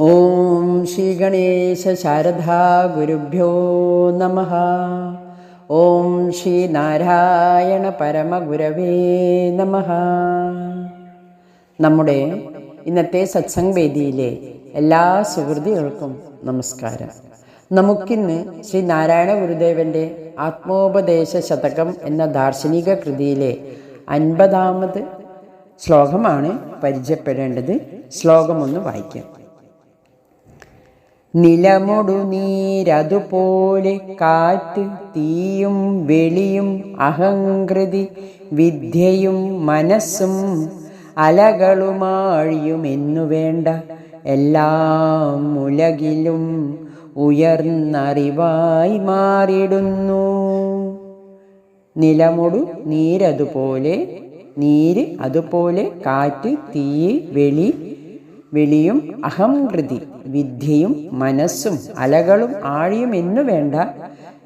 ഓം ശ്രീ ഗണേശ ശാരദാ ഗുരുഭ്യോ നമ. ഓം ശ്രീ നാരായണ പരമഗുരവേ നമ. നമ്മുടെ ഇന്നത്തെ സത്സംഗ് വേദിയിലെ എല്ലാ സുഹൃതികൾക്കും നമസ്കാരം. നമുക്കിന്ന് ശ്രീ നാരായണ ഗുരുദേവന്റെ ആത്മോപദേശ ശതകം എന്ന ദാർശനിക കൃതിയിലെ അൻപതാമത് ശ്ലോകമാണ് പരിചയപ്പെടേണ്ടത്. ശ്ലോകമൊന്ന് വായിക്കാം. നിലമൊടു നീരതുപോലെ കാറ്റ് തീയും വെളിയും അഹങ്കൃതി വിദ്യയും മനസ്സും അലകളുമാഴിയുമെന്നു വേണ്ട. എല്ലാം ഉലകിലും ഉയർന്നറിവായി മാറിടുന്നു നിലമൊടു നീരതുപോലെ നീര് അതുപോലെ കാറ്റ് തീ വെളി വെളിയും അഹംകൃതി വിദ്യയും മനസ്സും അലകളും ആഴിയും എന്നു വേണ്ട.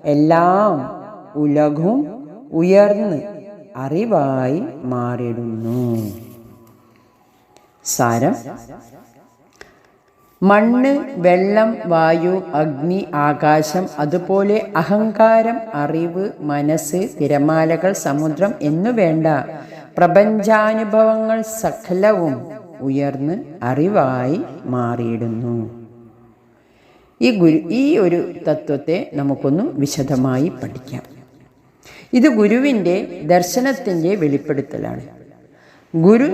എല്ലാം ഉലകും ഉയർന്ന് അറിവായി മാറിടുന്നു. സാരം. മണ്ണ് വെള്ളം വായു അഗ്നി ആകാശം അതുപോലെ അഹങ്കാരം അറിവ് മനസ്സ് തിരമാലകൾ സമുദ്രം എന്നു വേണ്ട. പ്രപഞ്ചാനുഭവങ്ങൾ സകലവും ഉയർന്ന് അറിവായി മാറിയിടുന്നു. ഈ ഗുരു ഈ ഒരു തത്വത്തെ നമുക്കൊന്ന് വിശദമായി പഠിക്കാം. ഇത് ഗുരുവിന്റെ ദർശനത്തിന്റെ വെളിപ്പെടുത്തലാണ്. ഗുരു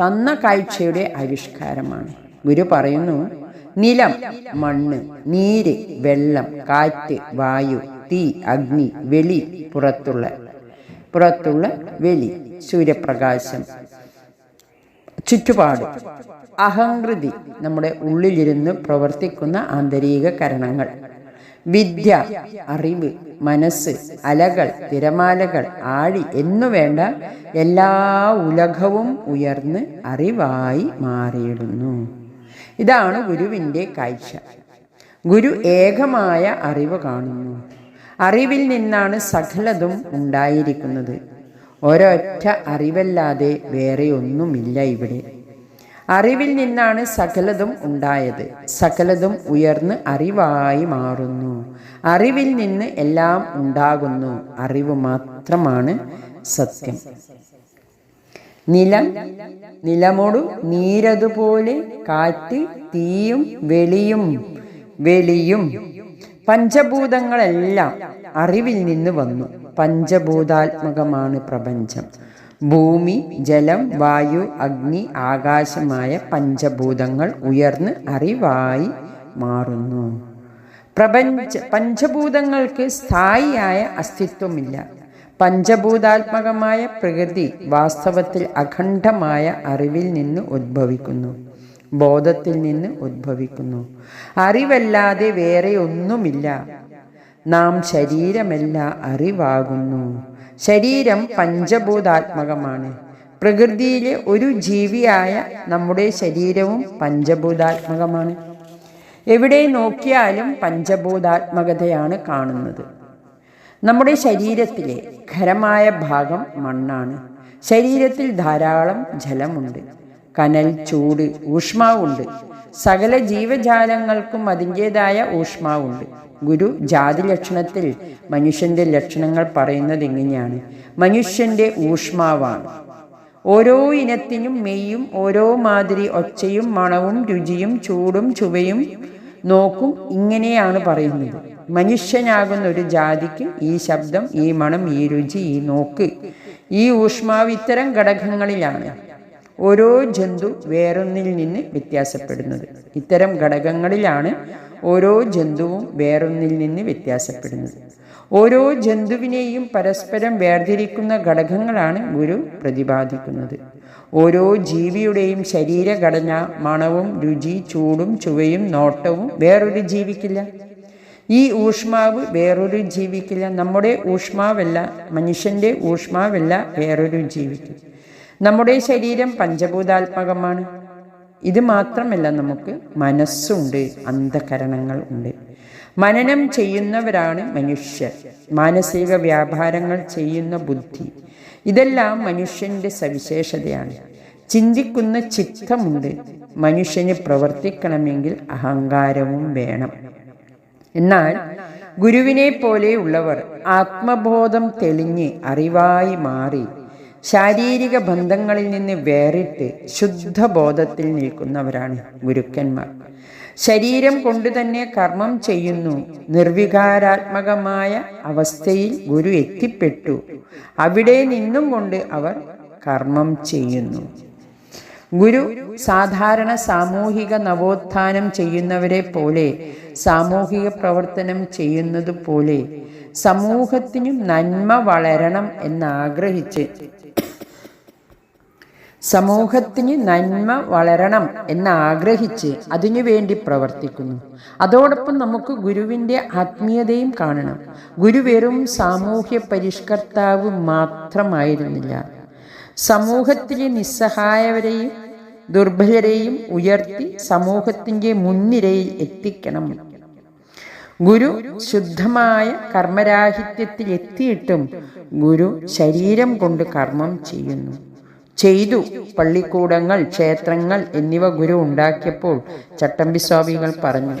തന്ന കാഴ്ചയുടെ ആവിഷ്കാരമാണ്. ഗുരു പറയുന്നു നിലം മണ്ണ് നീര് വെള്ളം കാറ്റ് വായു തീ അഗ്നി വെളി പുറത്തുള്ള പുറത്തുള്ള വെളി സൂര്യപ്രകാശം ചുറ്റുപാട്. അഹങ്കൃതി നമ്മുടെ ഉള്ളിലിരുന്ന് പ്രവർത്തിക്കുന്ന ആന്തരിക കരണങ്ങൾ. വിദ്യ അറിവ് മനസ്സ് അലകൾ തിരമാലകൾ ആഴി എന്നുവേണ്ട എല്ലാ ഉലകവും ഉയർന്ന് അറിവായി മാറിയിടുന്നു. ഇതാണ് ഗുരുവിന്റെ കാഴ്ച. ഗുരു ഏകമായ അറിവ് കാണുന്നു. അറിവിൽ നിന്നാണ് സകലതും ഉണ്ടായിരിക്കുന്നത്. ഒരൊറ്റ അറിവല്ലാതെ വേറെ ഒന്നുമില്ല ഇവിടെ. അറിവിൽ നിന്നാണ് സകലതും ഉണ്ടായത്. സകലതും ഉയർന്ന് അറിവായി മാറുന്നു. അറിവിൽ നിന്ന് എല്ലാം ഉണ്ടാകുന്നു. അറിവ് മാത്രമാണ് സത്യം. നിലം നിലമോടു നീരതുപോലെ കാറ്റ് തീയും വെളിയും വെളിയും. പഞ്ചഭൂതങ്ങളെല്ലാം അറിവിൽ നിന്ന് വന്നു. പഞ്ചഭൂതാത്മകമാണ് പ്രപഞ്ചം. ഭൂമി ജലം വായു അഗ്നി ആകാശമായ പഞ്ചഭൂതങ്ങൾ ഉയർന്ന് അറിവായി മാറുന്നു. പ്രപഞ്ച പഞ്ചഭൂതങ്ങൾക്ക് സ്ഥായിയായ അസ്തിത്വമില്ല. പഞ്ചഭൂതാത്മകമായ പ്രകൃതി വാസ്തവത്തിൽ അഖണ്ഡമായ അറിവിൽ നിന്ന് ഉദ്ഭവിക്കുന്നു. ബോധത്തിൽ നിന്ന് ഉദ്ഭവിക്കുന്നു. അറിവല്ലാതെ വേറെ ഒന്നുമില്ല. നാം ശരീരമല്ല അറിവാകുന്നു. ശരീരം പഞ്ചഭൂതാത്മകമാണ്. പ്രകൃതിയിലെ ഒരു ജീവിയായ നമ്മുടെ ശരീരവും പഞ്ചഭൂതാത്മകമാണ്. എവിടെ നോക്കിയാലും പഞ്ചഭൂതാത്മകതയാണ് കാണുന്നത്. നമ്മുടെ ശരീരത്തിലെ ഖരമായ ഭാഗം മണ്ണാണ്. ശരീരത്തിൽ ധാരാളം ജലമുണ്ട്. കനൽ ചൂട് ഊഷ്മാവുണ്ട്. സകല ജീവജാലങ്ങൾക്കും അതിന്റെതായ ഊഷ്മാവുണ്ട്. ഗുരു ജാതി ലക്ഷണത്തിൽ മനുഷ്യന്റെ ലക്ഷണങ്ങൾ പറയുന്നത് എങ്ങനെയാണ് മനുഷ്യന്റെ ഊഷ്മാവാണ്. ഓരോ ഇനത്തിനും മെയ്യും ഓരോ മാതിരി ഒച്ചയും മണവും രുചിയും ചൂടും ചുവയും നോക്കും ഇങ്ങനെയാണ് പറയുന്നത്. മനുഷ്യനാകുന്ന ഒരു ജാതിക്ക് ഈ ശബ്ദം ഈ മണം ഈ രുചി ഈ നോക്ക് ഈ ഊഷ്മാവ് ഇത്തരം ഘടകങ്ങളിലാണ് ഓരോ ജന്തു വേറൊന്നിൽ നിന്ന് വ്യത്യാസപ്പെടുന്നത്. ഇത്തരം ഘടകങ്ങളിലാണ് ഓരോ ജന്തുവും വേറൊന്നിൽ നിന്ന് വ്യത്യാസപ്പെടുന്നത് ഓരോ ജന്തുവിനെയും പരസ്പരം വേർതിരിക്കുന്ന ഘടകങ്ങളാണ് ഗുരു പ്രതിപാദിക്കുന്നത്. ഓരോ ജീവിയുടെയും ശരീരഘടന മണവും രുചി ചൂടും ചുവയും നോട്ടവും വേറൊരു ജീവിക്കില്ല. ഈ ഊഷ്മാവ് വേറൊരു ജീവിക്കില്ല. നമ്മുടെ ഊഷ്മാവല്ല മനുഷ്യന്റെ ഊഷ്മാവല്ല വേറൊരു ജീവിക്ക്. നമ്മുടെ ശരീരം പഞ്ചഭൂതാത്മകമാണ്. ഇത് മാത്രമല്ല നമുക്ക് മനസ്സുണ്ട് അന്ധകരണങ്ങൾ ഉണ്ട്. മനനം ചെയ്യുന്നവരാണ് മനുഷ്യർ. മാനസിക വ്യാപാരങ്ങൾ ചെയ്യുന്ന ബുദ്ധി. ഇതെല്ലാം മനുഷ്യന്റെ സവിശേഷതയാണ്. ചിന്തിക്കുന്ന ചിത്തമുണ്ട്. മനുഷ്യന് പ്രവർത്തിക്കണമെങ്കിൽ അഹങ്കാരവും വേണം. എന്നാൽ ഗുരുവിനെ പോലെയുള്ളവർ ആത്മബോധം തെളിഞ്ഞ് അറിവായി മാറി ശാരീരിക ബന്ധങ്ങളിൽ നിന്ന് വേറിട്ട് ശുദ്ധബോധത്തിൽ നിൽക്കുന്നവരാണ് ഗുരുക്കന്മാർ. ശരീരം കൊണ്ട് തന്നെ കർമ്മം ചെയ്യുന്നു. നിർവികാരാത്മകമായ അവസ്ഥയിൽ ഗുരു എത്തിപ്പെട്ടു. അവിടെ നിന്നും കൊണ്ട് അവർ കർമ്മം ചെയ്യുന്നു. ഗുരു സാധാരണ സാമൂഹിക നവോത്ഥാനം ചെയ്യുന്നവരെ പോലെ സാമൂഹിക പ്രവർത്തനം ചെയ്യുന്നത് പോലെ സമൂഹത്തിനും നന്മ വളരണം എന്നാഗ്രഹിച്ച് സമൂഹത്തിന് നന്മ വളരണം എന്നാഗ്രഹിച്ച് അതിനുവേണ്ടി പ്രവർത്തിക്കുന്നു. അതോടൊപ്പം നമുക്ക് ഗുരുവിന്റെ ആത്മീയതയും കാണണം. ഗുരു വെറും സാമൂഹ്യ പരിഷ്കർത്താവ് മാത്രമായിരുന്നില്ല. സമൂഹത്തിലെ നിസ്സഹായവരെയും ദുർബലരെയും ഉയർത്തി സമൂഹത്തിന്റെ മുൻനിരയിൽ എത്തിക്കണം. ഗുരു ശുദ്ധമായ കർമ്മരാഹിത്യത്തിൽ എത്തിയിട്ടും ഗുരു ശരീരം കൊണ്ട് കർമ്മം ചെയ്യുന്നു. ചെയ്തു. പള്ളിക്കൂടങ്ങൾ ക്ഷേത്രങ്ങൾ എന്നിവ ഗുരു ഉണ്ടാക്കിയപ്പോൾ ചട്ടമ്പി സ്വാമികൾ പറഞ്ഞു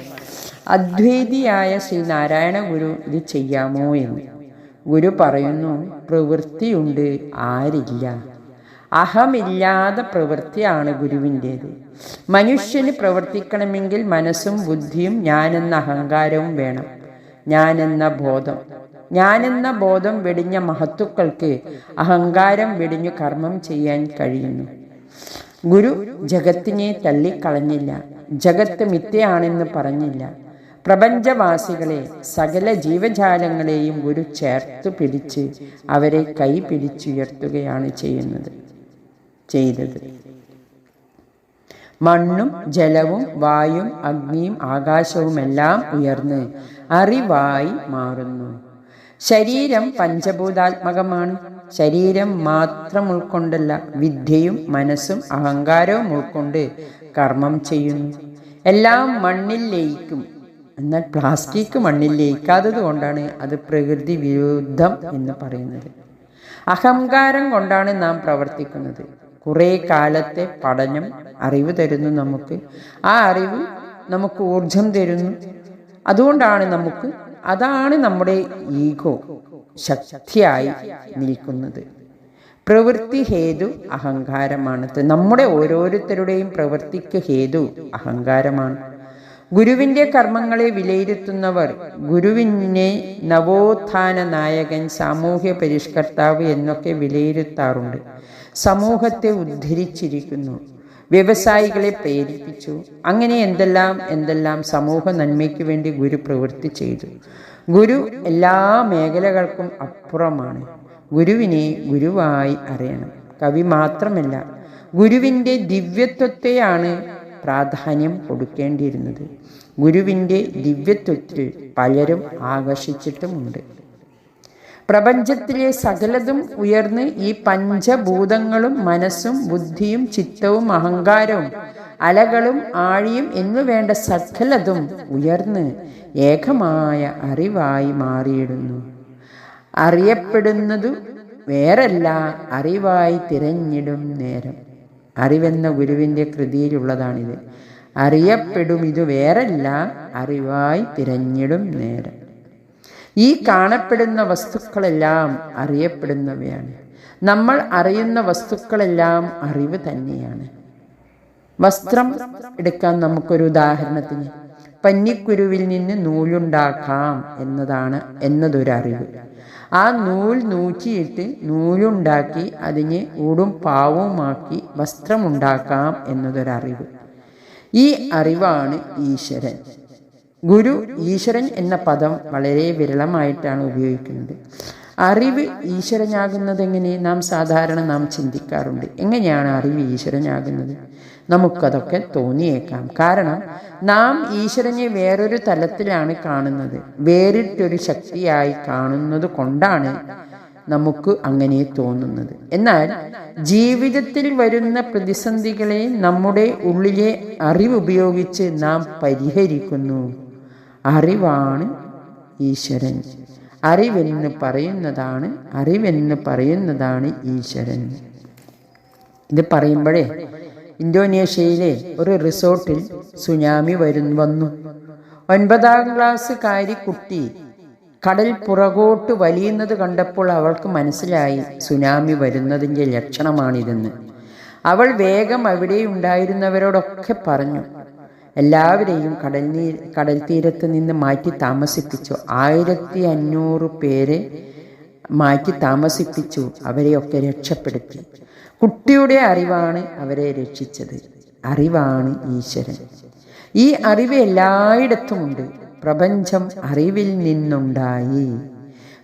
അദ്വൈതിയായ ശ്രീ നാരായണ ഗുരു ഇത് ചെയ്യാമോ എന്ന്. ഗുരു പറയുന്നു പ്രവൃത്തിയുണ്ട് ആരില്ല. അഹമില്ലാതെ പ്രവൃത്തിയാണ് ഗുരുവിന്റേത്. മനുഷ്യന് പ്രവർത്തിക്കണമെങ്കിൽ മനസ്സും ബുദ്ധിയും ഞാനെന്ന അഹങ്കാരവും വേണം. ഞാനെന്ന ബോധം. ഞാനെന്ന ബോധം വെടിഞ്ഞ മഹത്തുക്കൾക്ക് അഹങ്കാരം വെടിഞ്ഞു കർമ്മം ചെയ്യാൻ കഴിയുന്നു. ഗുരു ജഗത്തിനെ തള്ളിക്കളഞ്ഞില്ല. ജഗത്ത് മിഥ്യയാണെന്ന് പറഞ്ഞില്ല. പ്രപഞ്ചവാസികളെ സകല ജീവജാലങ്ങളെയും ഗുരു ചേർത്ത് പിടിച്ച് അവരെ കൈ പിടിച്ചുയർത്തുകയാണ് ചെയ്യുന്നത് ചെയ്തത്. മണ്ണും ജലവും വായും അഗ്നിയും ആകാശവുമെല്ലാം ഉയർന്ന് അറിവായി മാറുന്നു. ശരീരം പഞ്ചഭൂതാത്മകമാണ്. ശരീരം മാത്രം ഉൾക്കൊണ്ടല്ല വിദ്യയും മനസ്സും അഹങ്കാരവും ഉൾക്കൊണ്ട് കർമ്മം ചെയ്യുന്നു. എല്ലാം മണ്ണിൽ ലയിക്കും. എന്നാൽ പ്ലാസ്റ്റിക് മണ്ണിൽ ലയിക്കാത്തത് കൊണ്ടാണ് അത് പ്രകൃതി വിരുദ്ധം എന്ന് പറയുന്നത്. അഹങ്കാരം കൊണ്ടാണ് നാം പ്രവർത്തിക്കുന്നത്. കുറേ കാലത്തെ പഠനം അറിവ് തരുന്നു നമുക്ക്. ആ അറിവ് നമുക്ക് ഊർജം തരുന്നു. അതുകൊണ്ടാണ് നമുക്ക് അതാണ് നമ്മുടെ ഈഗോ ശക്തിയായി നിൽക്കുന്നത്. പ്രവൃത്തി ഹേതു അഹങ്കാരമാണ്. നമ്മുടെ ഓരോരുത്തരുടെയും പ്രവൃത്തിക്ക് ഹേതു അഹങ്കാരമാണ്. ഗുരുവിന്റെ കർമ്മങ്ങളെ വിലയിരുത്തുന്നവർ ഗുരുവിനെ നവോത്ഥാന നായകൻ സാമൂഹ്യ പരിഷ്കർത്താവ് എന്നൊക്കെ വിലയിരുത്താറുണ്ട്. സമൂഹത്തെ ഉദ്ധരിച്ചിരിക്കുന്നു. വ്യവസായികളെ പ്രേരിപ്പിച്ചു. അങ്ങനെ എന്തെല്ലാം എന്തെല്ലാം സമൂഹ നന്മയ്ക്ക് വേണ്ടി ഗുരു പ്രവൃത്തി ചെയ്തു. ഗുരു എല്ലാ മേഖലകൾക്കും അപ്പുറമാണ്. ഗുരുവിനെ ഗുരുവായി അറിയണം. കവി മാത്രമല്ല ഗുരുവിന്റെ ദിവ്യത്വത്തെയാണ് പ്രാധാന്യം കൊടുക്കേണ്ടിയിരുന്നത്. ഗുരുവിന്റെ ദിവ്യത്വത്തിൽ പലരും ആകർഷിച്ചിട്ടുമുണ്ട്. പ്രപഞ്ചത്തിലെ സകലതും ഉയർന്ന് ഈ പഞ്ചഭൂതങ്ങളും മനസ്സും ബുദ്ധിയും ചിത്തവും അഹങ്കാരവും അലകളും ആഴിയും എന്നു വേണ്ട സകലതും ഉയർന്ന് ഏകമായ അറിവായി മാറിയിടുന്നു. അറിയപ്പെടുന്നതു വേറല്ല അറിവായി തിരഞ്ഞിടും നേരം. അറിവെന്ന ഗുരുവിന്റെ കൃതിയിലുള്ളതാണിത്. അറിയപ്പെടും ഇത് വേറല്ല അറിവായി തിരഞ്ഞിടും നേരം. ഈ കാണപ്പെടുന്ന വസ്തുക്കളെല്ലാം അറിയപ്പെടുന്നവയാണ്. നമ്മൾ അറിയുന്ന വസ്തുക്കളെല്ലാം അറിവ് തന്നെയാണ്. വസ്ത്രം എടുക്കാൻ നമുക്കൊരു ഉദാഹരണത്തിന് പന്നിക്കുരുവിൽ നിന്ന് നൂലുണ്ടാക്കാം എന്നതാണ് എന്നതൊരു അറിവ്. ആ നൂൽ നൂറ്റിയിട്ട് നൂലുണ്ടാക്കി അതിനെ ഊടും പാവുമാക്കി വസ്ത്രമുണ്ടാക്കാം എന്നതൊരറിവ്. ഈ അറിവാണ് ഈശ്വരൻ. ഗുരു ഈശ്വരൻ എന്ന പദം വളരെ വിരളമായിട്ടാണ് ഉപയോഗിക്കുന്നത്. അറിവ് ഈശ്വരനാകുന്നത് എങ്ങനെ നാം സാധാരണ നാം ചിന്തിക്കാറുണ്ട്. എങ്ങനെയാണ് അറിവ് ഈശ്വരനാകുന്നത്? നമുക്കതൊക്കെ തോന്നിയേക്കാം. കാരണം നാം ഈശ്വരനെ വേറൊരു തലത്തിലാണ് കാണുന്നത്. വേറിട്ടൊരു ശക്തിയായി കാണുന്നത് കൊണ്ടാണ് നമുക്ക് അങ്ങനെ തോന്നുന്നത്. എന്നാൽ ജീവിതത്തിൽ വരുന്ന പ്രതിസന്ധികളെ നമ്മുടെ ഉള്ളിലെ അറിവ് ഉപയോഗിച്ച് നാം പരിഹരിക്കുന്നു. അറിവാണ് ഈശ്വരൻ. അറിവെന്ന് പറയുന്നതാണ് അറിവെന്ന് പറയുന്നതാണ് ഈശ്വരൻ. ഇത് പറയുമ്പോഴേ ഇന്തോനേഷ്യയിലെ ഒരു റിസോർട്ടിൽ സുനാമി വരു വന്നു. ഒൻപതാം ക്ലാസ്സുകാരി കുട്ടി കടൽ പുറകോട്ട് വലിയുന്നത് കണ്ടപ്പോൾ അവൾക്ക് മനസ്സിലായി സുനാമി വരുന്നതിന്റെ ലക്ഷണമാണിതെന്ന്. അവൾ വേഗം അവിടെ ഉണ്ടായിരുന്നവരോടൊക്കെ പറഞ്ഞു എല്ലാവരെയും കടൽ കടൽ തീരത്ത് നിന്ന് മാറ്റി താമസിപ്പിച്ചു. ആയിരത്തി അഞ്ഞൂറ് പേരെ മാറ്റി താമസിപ്പിച്ചു അവരെയൊക്കെ രക്ഷപ്പെടുത്തി. കുട്ടിയുടെ അറിവാണ് അവരെ രക്ഷിച്ചത്. അറിവാണ് ഈശ്വരൻ. ഈ അറിവ് എല്ലായിടത്തുമുണ്ട് പ്രപഞ്ചം അറിവിൽ നിന്നുണ്ടായി.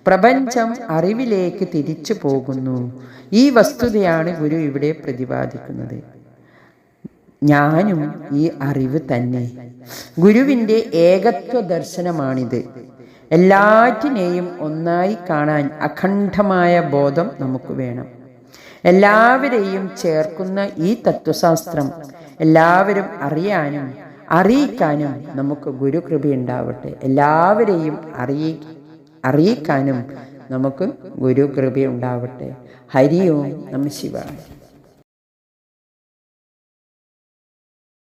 പ്രപഞ്ചം അറിവിലേക്ക് തിരിച്ചു പോകുന്നു. ഈ വസ്തുതയാണ് ഗുരു ഇവിടെ പ്രതിപാദിക്കുന്നത്. ഞാനും ഈ അറിവ് തന്നെ. ഗുരുവിന്റെ ഏകത്വ ദർശനമാണിത് എല്ലാറ്റിനെയും ഒന്നായി കാണാൻ അഖണ്ഡമായ ബോധം നമുക്ക് വേണം. എല്ലാവരെയും ചേർക്കുന്ന ഈ തത്വശാസ്ത്രം എല്ലാവരും അറിയാനും അറിയിക്കാനും നമുക്ക് ഗുരുകൃപയുണ്ടാവട്ടെ. എല്ലാവരെയും അറിയി അറിയിക്കാനും നമുക്ക് ഗുരുകൃപയുണ്ടാവട്ടെ. ഹരി ഓം നമ ശിവായ.